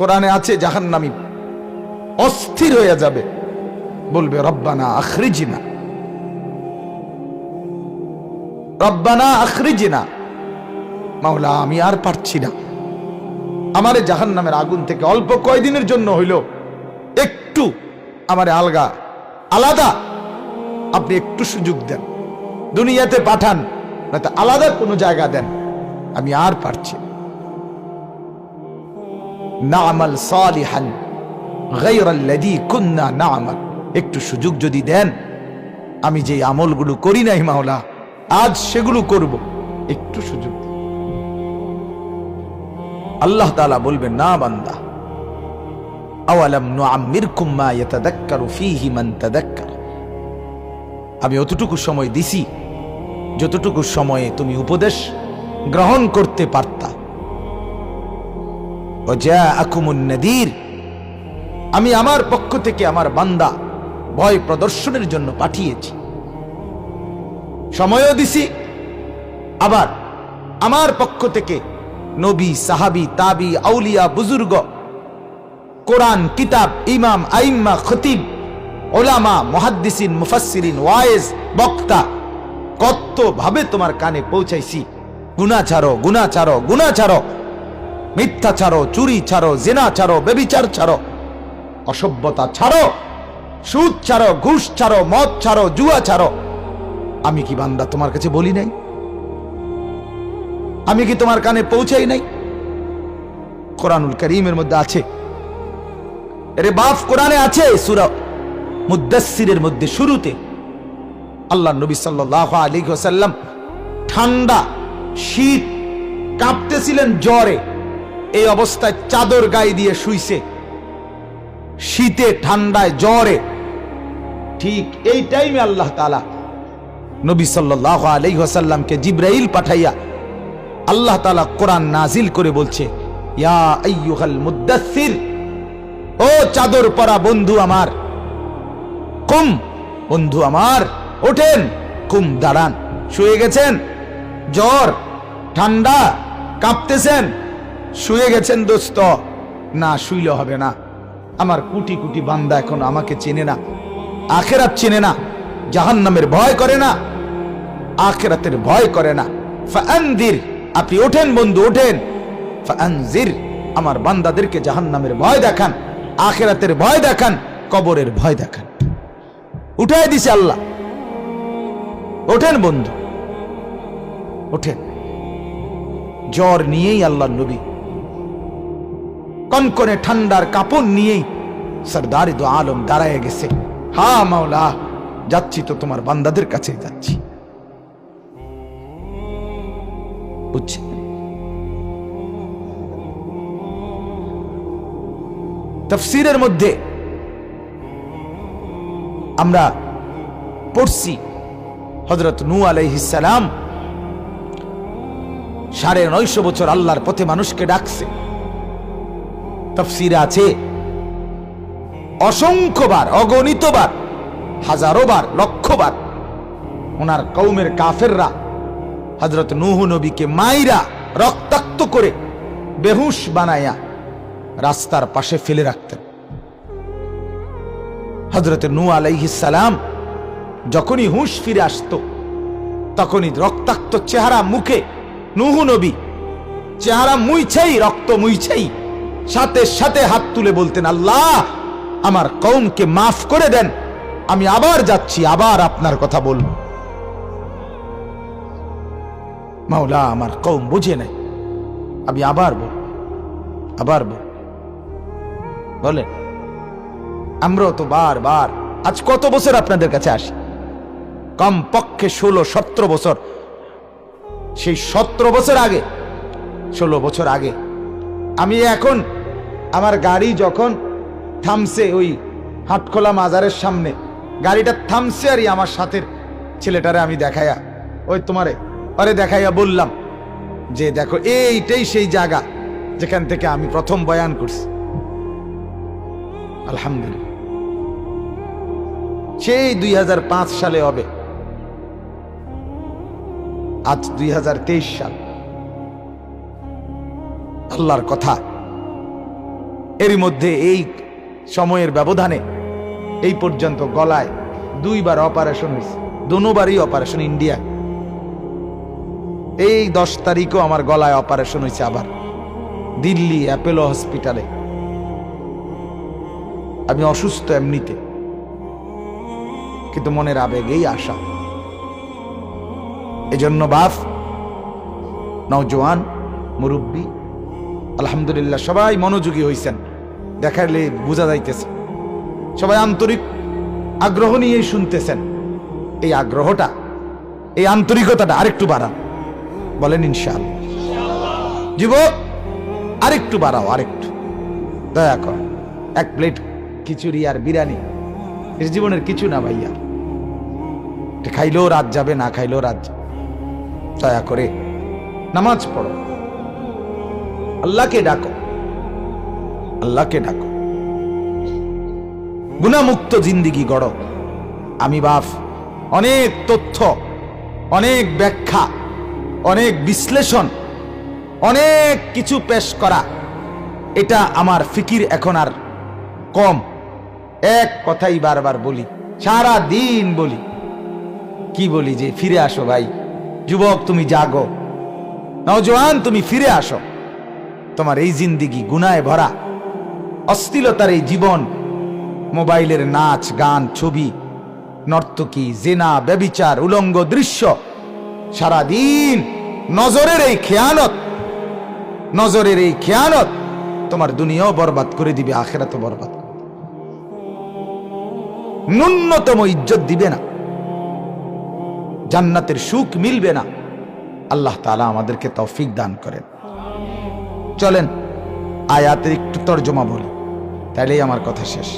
কোরআনে আছে, জাহান্নামী অস্থির হয়ে যাবে। বলবে, রব্বানা আখরিজিনা। রব্বানা আখরিজিনা। মাওলা, আমি আর পারছি না। আমার জাহান নামের আগুন থেকে অল্প কয়দিনের জন্য হইল একটু আমারে আলগা, আলাদা আপনি একটু সুযোগ দেন। দুনিয়াতে পাঠান, নয়তো আলাদা কোনো জায়গা দেন। আমি আর পারছি না। নামাল সালিহান গায়রাল্লাযী কুন্না নামাল। একটু সুযোগ যদি দেন, আমি যে আমলগুলো করি নাই মাওলা, আজ সেগুলো করব। একটু সুযোগ আল্লাহ তাআলা বলবেন, না বান্দা, আওয়ালাম নুআম্মিরকুম মা ইয়াতাদাক্কারু ফীহি মান তাদাক্কার। আমি অতটুকু সময় দিছি, যতটুকু সময়ে তুমি উপদেশ গ্রহণ করতে পারতা। আমি আমার পক্ষ থেকে আমার বান্দা ভয় প্রদর্শনের জন্য পাঠিয়েছি। সময়ও দিছি, আবার আমার পক্ষ থেকে নবী, সাহাবি, তাবি, আউলিয়া, বুজুর্গ, কোরআন, কিতাব, ইমাম, আইম্মা, খতিব, ওলামা, মুহাদ্দিসিন, মুফাসসিরিন ওয়াইজ বক্তা কত ভাবে তোমার কানে পৌঁছাইছি। গুনা ছাড়ো গুনা ছাড়ো গুনা ছাড়ো। মিথ্যা ছাড়ো, চুরি ছাড়ো, জেনা ছাড়ো বেবিচার ছাড়ো, অসভ্যতা ছাড়ো, সুদ ছাড়ো, ঘুষ ছাড়ো, মদ ছাড়ো, জুয়া ছাড়ো। আমি কি বান্দা তোমার কাছে বলি নাই? আমি কি তোমার কানে পৌঁছাই নাই? কোরআনুল করিমের মধ্যে আছে। এরে বাপ, কোরআনে আছে সুরা মুদাসসিরের মধ্যে শুরুতে। আল্লাহ নবী সাল্লাল্লাহু আলাইহি ওয়াসাল্লাম ঠান্ডা, শীত, কাঁপতেছিলেন জ্বরে। এই অবস্থায় চাদর গায়ে দিয়ে শুইছে। শীতে, ঠান্ডায়, জ্বরে। ঠিক এই টাইমে আল্লাহ তাআলা নবী সাল্লাল্লাহু আলাইহি ওয়াসাল্লামকে জিব্রাইল পাঠাইয়া আল্লাহ তাআলা কোরআন নাজিল করে বলছে ও চাদর পরা বন্ধু আমার, কুম, বন্ধু আমার, ওঠেন, কুম, দাঁড়ান, শুয়ে গেছেন, জ্বর, ঠান্ডা, কাঁপতেছেন শুয়ে গেছেন দোস্ত। না, শুইলে হবে না। আমার কুটি কুটি বান্দা এখন আমাকে চেনে না। আখেরাত চেনে না। জাহান্নামের ভয় করে না। আখেরাতের ভয় করে না। আপনি ওঠেন বন্ধু, ওঠেন। আমার বান্দাদেরকে জাহান্নামের ভয় দেখান। আখেরাতের ভয় দেখান, কবরের ভয় দেখান। উঠাই দিছে আল্লাহ। ওঠেন বন্ধু। ওঠেন। জ্বর নিয়েই আল্লাহ নবী। কনকনে ঠান্ডার কাপড় নিয়েই সরদারি দো আলম দাঁড়ায় গেছে। হা, মাওলা, যাচ্ছি তো তোমার বান্দাদের কাছে যাচ্ছি। তফসিরের মধ্যে আমরা পড়ছি হজরত নু আলাইহিসালাম সাড়ে নয়শো বছর আল্লাহর পথে মানুষকে ডাকছে। তফসিরে আছে, অসংখ্যবার, অগণিতবার, হাজারোবার, লক্ষবার ওনার কৌমের কাফেররা হজরত নুহ নবীকে মাইরা রক্তাক্ত করে বেহুশ বানায়া রাস্তার পাশে ফেলে রাখতেন। হজরত নু আলাইহিসালাম যখনই হুঁশ ফিরে আসতো, তখনই রক্তাক্ত চেহারা মুখে নুহু নবী, চেহারা মুইছেই, রক্ত মুইছেই সাথে সাথে হাত তুলে বলতেন, আল্লাহ, আমার কৌমকে মাফ করে দেন, আমি আবার যাচ্ছি, আবার আপনার কথা বলব। মাওলা, আমার কৌম বুঝে নাই। আমি আবার বল আবার বল বলেন, আমরাও তো বারবার আজ কত বছর আপনাদের কাছে আসি? কম পক্ষে ষোলো, সতেরো বছর। সেই সতেরো বছর আগে, ষোলো বছর আগে, আমি এখন আমার গাড়ি যখন থামছে ওই হাটখোলা মাজারের সামনে, গাড়িটা থামছে আরই আমার সাথের ছেলেটারে আমি দেখাইয়া, ওই তোমারে আরে দেখাইয়া বললাম যে দেখো, এইটাই সেই জায়গা যেখান থেকে আমি প্রথম বয়ান করছি। আলহামদুলিল্লাহ। সেই দুই হাজার পাঁচ সালে হবে। আজ দুই হাজার তেইশ সাল। আল্লাহর কথা। এর মধ্যে এই সময়ের ব্যবধানে এই পর্যন্ত গলায় দুইবার অপারেশন হয়েছে। দোনোবারই অপারেশন ইন্ডিয়া। এই দশ তারিখও আমার গলায় অপারেশন হয়েছে আবার। দিল্লি অ্যাপেলো হসপিটালে। আমি অসুস্থ এমনিতে। কিন্তু মনের আবেগেই আশা। এজন্য বাপ নওজোয়ান, মুরব্বী, আলহামদুলিল্লাহ, সবাই মনোযোগী হয়েছেন দেখালে বোঝা যাইতেছে। সবাই আন্তরিক আগ্রহ নিয়েই শুনতেছেন। এই আগ্রহটা, এই আন্তরিকতাটা আরেকটু বাড়ান। বলেন ইনশাল যুবক, আরেকটু বাড়াও, আরেকটু। দয়া কর। এক প্লেট খিচুড়ি আর বিরিয়ানি। এর জীবনের কিছু না ভাইয়া। খাইলেও রাত যাবে, না খাইলেও রাত যাবে। দয়া করে। নামাজ পড়ো। আল্লাহকে ডাকো। আল্লাহকে ডাকো। গুণামুক্ত জিন্দিগি গড়। আমি বাপ, অনেক তথ্য, অনেক ব্যাখ্যা, অনেক বিশ্লেষণ, অনেক কিছু পেশ করা। এটা আমার ফিকির এখন আর কম। এক কথাই বারবার বলি, সারা দিন বলি। কি বলি যে ফিরে আসো ভাই, যুবক তুমি জাগো। নওজোয়ান তুমি ফিরে আসো। তোমার এই জিন্দিগি গুনায় ভরা। অস্থিলতার এই জীবন, মোবাইলের নাচ, গান, ছবি, নর্তকী, জেনা, ব্যবিচার, উলঙ্গ দৃশ্য, সারাদিন নজরের এই খেয়ানত, নজরের এই খেয়ানত তোমার দুনিয়াও বরবাদ করে দিবে, আখেরাতও বরবাদ ন্যূনতম ইজ্জত দিবে না। জান্নাতের সুখ মিলবে না। আল্লাহ তাআলা আমাদেরকে তৌফিক দান করেন। চলেন, আয়াতের একটু তর্জমা বলি। তাইলেই আমার কথা শেষ।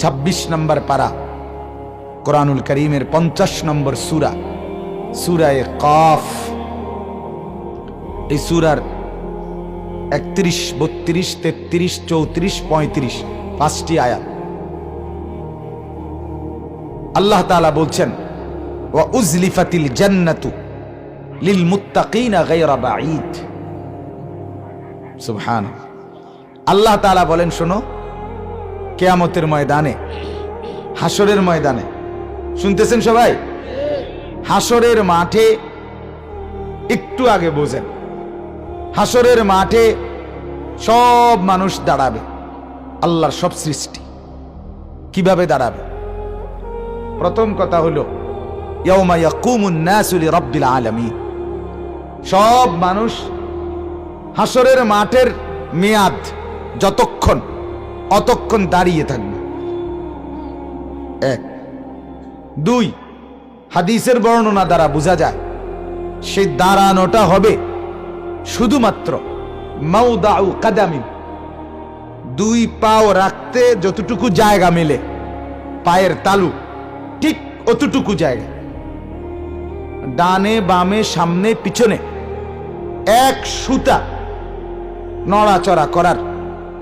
ছাব্বিশ নম্বর পারা, কোরআনুল করিমের পঞ্চাশ নম্বর সুরা, সুরায় কফ। এই সুরার একত্রিশ, বত্রিশ, তেত্রিশ, চৌত্রিশ, পঁয়ত্রিশ, পাঁচটি আয়াত। আল্লাহ তাআলা বলছেন, ওয়া উজলিফাতিল জান্নাতু আল্লাহ তাআলা বলেন, শোনো, কেয়ামতের ময়দানে হাসরের ময়দানে, শুনতেছেন সবাই? হাসরের মাঠে একটু আগে বোঝেন হাসরের মাঠে সব মানুষ দাঁড়াবে, আল্লাহর সব সৃষ্টি। কীভাবে দাঁড়াবে? প্রথম কথা হলো, ইয়াউমা ইয়াকুমুন নাসু লিরাব্বিল সব মানুষ হাসরের মাঠের মেয়াদ যতক্ষণ, অতক্ষণ দাঁড়িয়ে থাকবে। এক। দুই, হাদিসের বর্ণনা দ্বারা বোঝা যায়, সেই দাঁড়ানোটা হবে শুধুমাত্র মাউদাউ কাদামিন। দুই পাও রাখতে যতটুকু জায়গা মেলে, পায়ের তালু ঠিক অতটুকু জায়গা। ডানে, বামে, সামনে, পিছনে। এক সুতা নড়াচড়া করার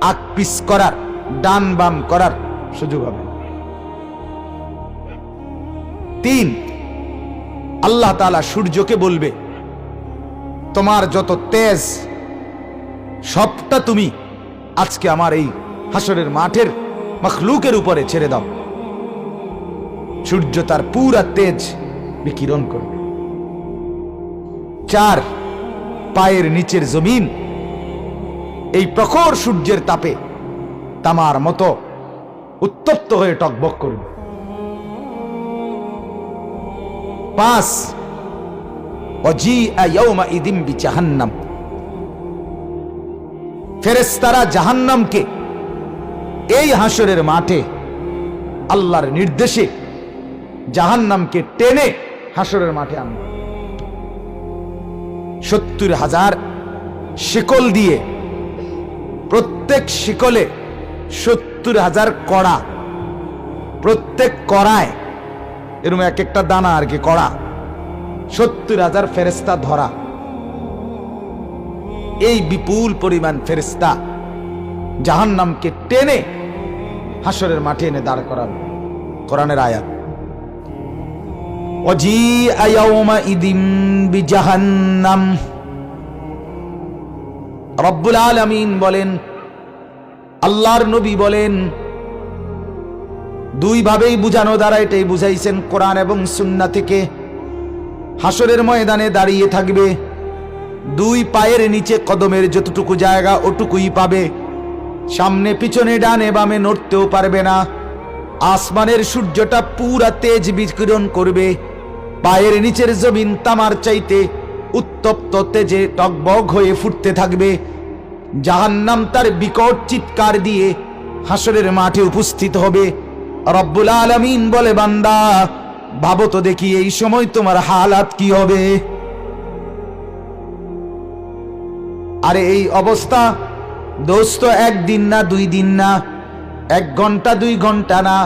আকপিস করার, ডান বাম করার সুযোগ হবে। তিন, আল্লাহ তালা সূর্যকে বলবে, তোমার যত তেজ, সবটা তুমি আজকে আমার এই হাসরের মাঠের মখলুকের উপরে ছেড়ে দাও। সূর্য তার পুরা তেজ বিকিরণ করবে। চার পায়ের নিচের জমিন, এই প্রখর সূর্যের তাপে তামার মতো উত্তপ্ত হয়ে টকবক করবে। পাঁচ বিজাহান্নাম। ফেরেশতারা জাহান্নামকে এই হাসরের মাঠে আল্লাহর নির্দেশে জাহান্নামকে টেনে হাসরের মাঠে আনবে। সত্তর হাজার শিকল দিয়ে, প্রত্যেক শিকলে সত্তর হাজার কড়া, প্রত্যেক কড়ায় এরকম এক একটা দানা আর কি কড়া, সত্তর হাজার ফেরেস্তা ধরা। এই বিপুল পরিমাণ ফেরেস্তা জাহান নামকে টেনে হাসরের মাঠে এনে দাঁড় করাবে কোরআনের আয়াত। আয়াউমা ইদিম বিজাহান্নাম রব্বুল আলামিন বলেন, আল্লাহর নবী বলেন, দুই ভাবেই বুঝানো দ্বারা এটাই বুঝাইছেন কোরআন এবং সুন্না থেকে। হাসরের ময়দানে দাঁড়িয়ে থাকবে, দুই পায়ের নিচে কদমের যতটুকু জায়গা ওটুকুই পাবে। সামনে পিছনে ডানে বামে নড়তেও পারবে না। আসমানের সূর্যটা পুরা তেজ বিকিরণ করবে। পায়ের নিচের জমিন তামার চাইতে উত্তপ্ত তেজে টকবক হয়ে ফুটতে থাকবে। জাহান্নাম তার বিকট চিৎকার দিয়ে হাসরের মাঠে উপস্থিত হবে। রব্বুল আলামিন বলে, বান্দা, ভাবো তো দেখি এই সময় তোমার হালাত কি হবে। আরে এই অবস্থা, দোস্ত, একদিন না, দুই দিন না, এক ঘণ্টা, দুই ঘণ্টা না।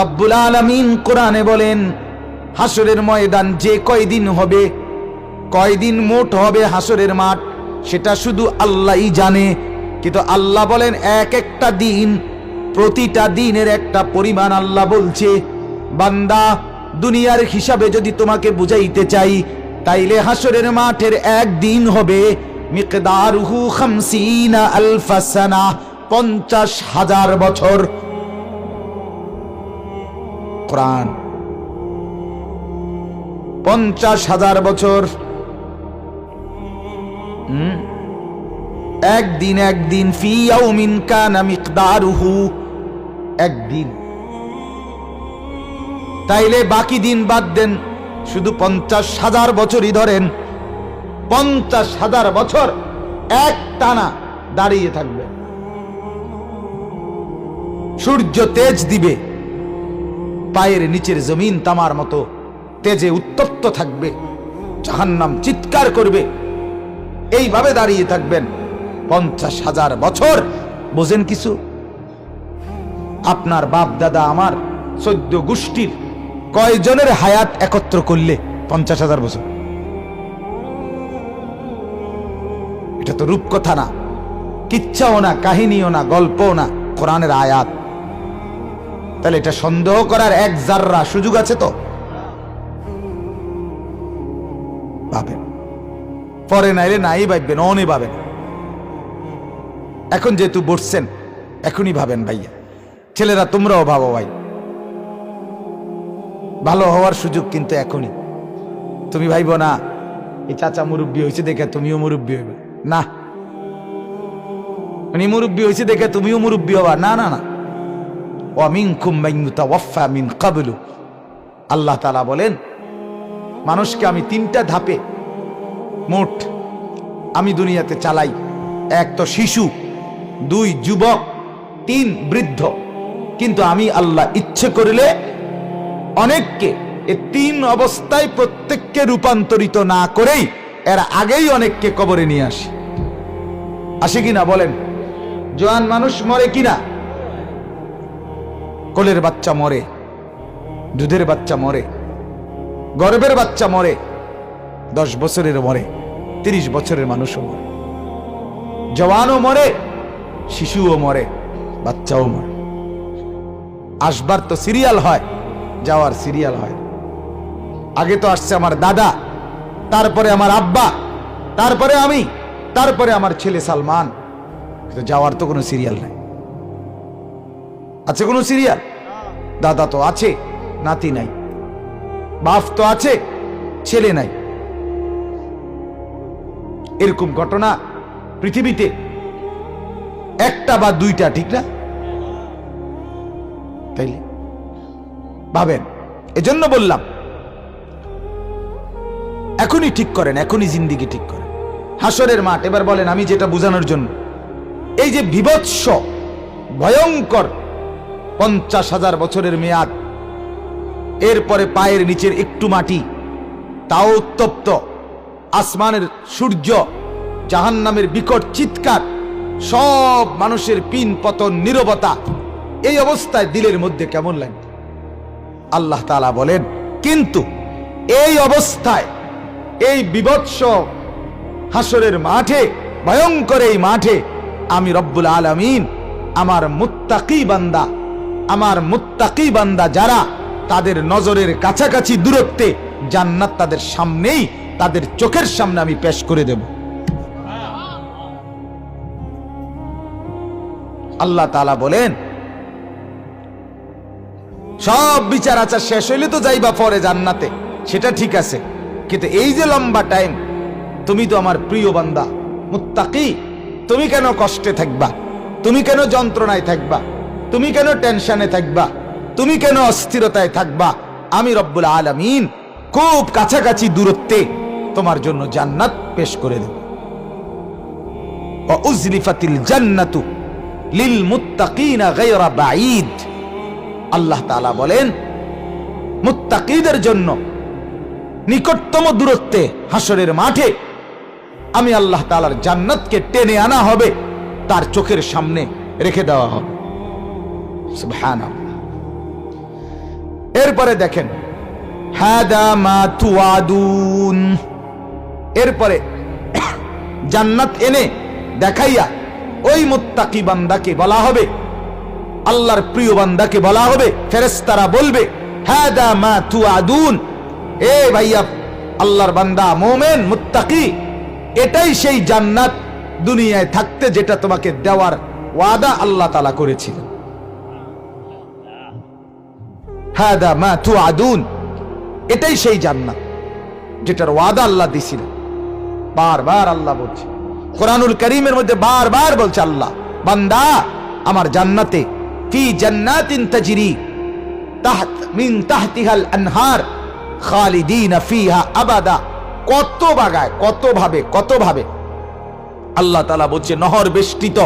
রব্বুল আলামিন কোরআনে বলেন হাসরের ময়দান যে কয়দিন হবে, কয়দিন মোট হবে হাসরের মাঠ, সেটা শুধু আল্লাহই জানে। কিন্তু আল্লাহ বলেন, এক একটা দিন, প্রতিটা দিনের একটা পরিমাণ আল্লাহ বলছে, বান্দা, দুনিয়ার হিসাবে যদি তোমাকে বুঝাইতে চাই, তাইলে হাসরের মাঠের একদিন হবে খামসিনা আলফা সানা, পঞ্চাশ হাজার বছর। কোরআন পঞ্চাশ হাজার বছর? একদিন একদিন ফি ইয়াউমিন কানা মিকদারুহু। একদিন। তাইলে বাকি দিন বাদ দেন, শুধু পঞ্চাশ হাজার বছরই ধরেন। পঞ্চাশ হাজার বছর এক টানা দাঁড়িয়ে থাকবে। সূর্য তেজ দিবে, পায়ের নিচের জমিন তামার মতো। তেজে উত্তপ্ত থাকবে, জাহান্নাম চিৎকার করবে। এইভাবে দাঁড়িয়ে থাকবেন পঞ্চাশ হাজার বছর। বোঝেন কিছু? আপনার বাপ দাদা আমার চোদ্দ গোষ্ঠীর কয়জনের হায়াত একত্র করলে পঞ্চাশ হাজার বছর? এটা তো রূপকথা না, কিচ্ছাও না, কাহিনীও না, গল্পও না, কোরআনের আয়াত। তাহলে এটা সন্দেহ করার এক জাররা সুযোগ আছে তো? ভাবেন। পরে নাইলে নাই ভাববেন, অনে ভাবেন। এখন যেহেতু বসছেন, এখনই ভাবেন ভাইয়া। ছেলেরা তোমরাও ভাবো ভাই। ভালো হওয়ার সুযোগ কিন্তু এখনই। তুমি ভাইব না, এই চাচা মুরব্বী হয়েছে দেখে তুমিও মুরব্বী হইবে। না। উনি মুরব্বী হয়েছে দেখে তুমিও মুরব্বী হবা। না না না। ওয়ামিনকুম মাইয়ুতাওয়াফা মিন কাবলু। আল্লাহ তালা বলেন মানুষকে আমি তিনটা ধাপে, মোট আমি দুনিয়াতে চালাই। এক তো শিশু, দুই যুবক, তিন বৃদ্ধ। কিন্তু আমি আল্লাহ ইচ্ছে করলে অনেককে এ তিন অবস্থায় প্রত্যেককে রূপান্তরিত না করেই এর আগেই অনেককে কবরে নিয়ে আসি। আসে কিনা বলেন? জোয়ান মানুষ মরে কিনা? কোলের বাচ্চা মরে, দুধের বাচ্চা মরে। গর্বের বাচ্চা মরে, দশ বছরের মরে, তিরিশ বছরের মানুষও মরে। জওয়ানও মরে, শিশুও মরে, বাচ্চাও মরে। আসবার তো সিরিয়াল হয়, যাওয়ার সিরিয়াল হয়। আগে তো আসছে আমার দাদা, তারপরে আমার আব্বা, তারপরে আমি, তারপরে আমার ছেলে সালমান। কিন্তু যাওয়ার তো কোনো সিরিয়াল নাই। আছে কোনো সিরিয়াল? দাদা তো আছে, নাতি নাই। বাপ তো আছে, ছেলে নাই। এরকম ঘটনা পৃথিবীতে একটা বা দুইটা, ঠিক না? তাইলে, ভাবেন, এজন্য বললাম, এখনই ঠিক করেন, এখনই জিন্দিগি ঠিক করেন। হাসরের মাঠ, এবার বলেন, আমি যেটা বোঝানোর জন্য, এই যে বিভৎস, ভয়ঙ্কর পঞ্চাশ হাজার বছরের মেয়াদ এরপরে পায়ের নিচের একটু মাটি, তাও উত্তপ্ত। আসমানের সূর্য, জাহান্নামের বিকট চিৎকার, সব মানুষের পিন পতন নীরবতা। এই অবস্থায় দিলের মধ্যে কেমন লাগবে? আল্লাহ তালা বলেন, কিন্তু এই অবস্থায় এই বিভৎস হাসরের মাঠে, ভয়ঙ্কর এই মাঠে আমি রব্বুল আলামিন, আমার মুত্তাকি বান্দা, আমার মুত্তাকি বান্দা যারা তাদের নজরের কাছাকাছি দূরত্বে জান্নাত তাদের সামনেই, তাদের চোখের সামনে আমি পেশ করে দেব। আল্লাহ তালা বলেন, সব বিচার আচার শেষ হইলে তো যাইবা পরে জান্নাতে, সেটা ঠিক আছে। কিন্তু এই যে লম্বা টাইম, তুমি তো আমার প্রিয় বান্দা, মুত্তাকি, তুমি কেন কষ্টে থাকবা? তুমি কেন যন্ত্রণায় থাকবা? তুমি কেন টেনশনে থাকবা? তুমি কেন অস্থিরতায় থাকবা? আমি রব্বুল আলামিন খুব কাছাকাছি দূরত্বে তোমার জন্য জান্নাত পেশ করে দেব। উজলিফাতিল জান্নাতু লিল মুত্তাকিনা গায়রা বাঈদ। আল্লাহ তাআলা বলেন, মুত্তাকিদের জন্য নিকটতম দূরত্বে হাসরের মাঠে আমি আল্লাহ তাআলার জান্নাতকে টেনে আনা হবে, তার চোখের সামনে রেখে দেওয়া হবে। সুবহানাল্লাহ। এরপরে দেখেন এরপরে জান্নাত এনে দেখাইয়া ওই মুত্তাকি বান্দাকে বলা হবে, আল্লাহর প্রিয় বান্দাকে বলা হবে ফেরেস্তারা বলবে, হাদা মা তুয়াদুন এ ভাইয়া, আল্লাহর বান্দা, মোমেন, মুত্তাকি, এটাই সেই জান্নাত দুনিয়ায় থাকতে যেটা তোমাকে দেওয়ার ওয়াদা আল্লাহ তালা করেছিলেন। হাদা মা তুয়াদুন এটাই সেই জান্নাত, যেটার ওয়াদা আল্লাহ দিছিলেন বারবার আল্লাহ বলছে, কোরআনুল করিমের মধ্যে বারবার বলছে আল্লাহ, বান্দা, আমার জান্নাতে, ফি জান্নাতিন তাজরি, তাহত, মিন তাহতিহাল আনহার, খালিদিন ফিহা আবাদা। কত বাগায়, কত ভাবে কত ভাবে। আল্লাহ তাআলা বলছে, নহর বেষ্টিত,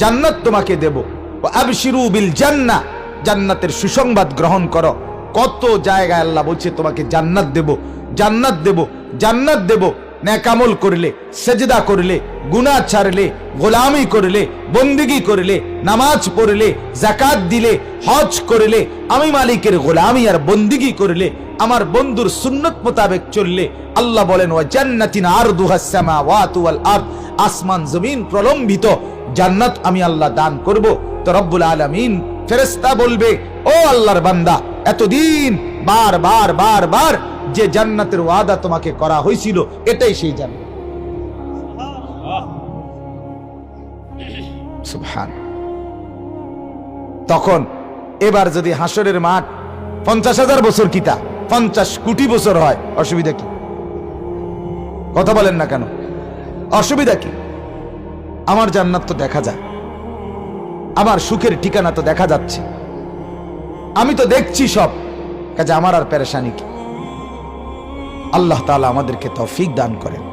জান্নাত তোমাকে দেব। আবশিরু বিল জান্নাহ জান্নাতের সুসংবাদ গ্রহণ করো। কত জায়গায় আল্লাহ বলছে, তোমাকে জান্নাত দেব জান্নাত দেব জান্নাত দেব। ন্যাকামল করলে, সেজদা করলে, গুনাহ ছাড়লে, গোলামি করলে, বন্দিগি করলে, নামাজ পড়লে জাকাত দিলে, হজ করলে, আমি মালিকের গোলামি আর বন্দিগি করলে, আমার বন্ধুর সুন্নত মোতাবেক চললে, আল্লাহ বলেন, ওয়া জান্নাতিন আরদুহাস সামাওয়াতু ওয়াল আরদ। আসমান, জমিন প্রলম্বিত। জান্নাত আমি আল্লাহ দান করব। তো রব্বুল আলামিন ফেরেশতা বলবে, ও আল্লাহর বান্দা, এতদিন বার বার বার বার যে জান্নাতের ওয়াদা তোমাকে করা হয়েছিল, এটাই সেই জান্নাত। তখন এবার যদি হাসরের মাঠ পঞ্চাশ হাজার বছর কিতা, পঞ্চাশ কোটি বছর হয়, অসুবিধা কি? কথা বলেন না কেন? অসুবিধা কি? আমার জান্নাত তো দেখা যায়। আমার সুখের ঠিকানা তো দেখা যাচ্ছে। আমি তো দেখছি সব। কাজে আমার আর পেরেশানি কি? আল্লাহ তালা আমাদেরকে তফিক দান করেন।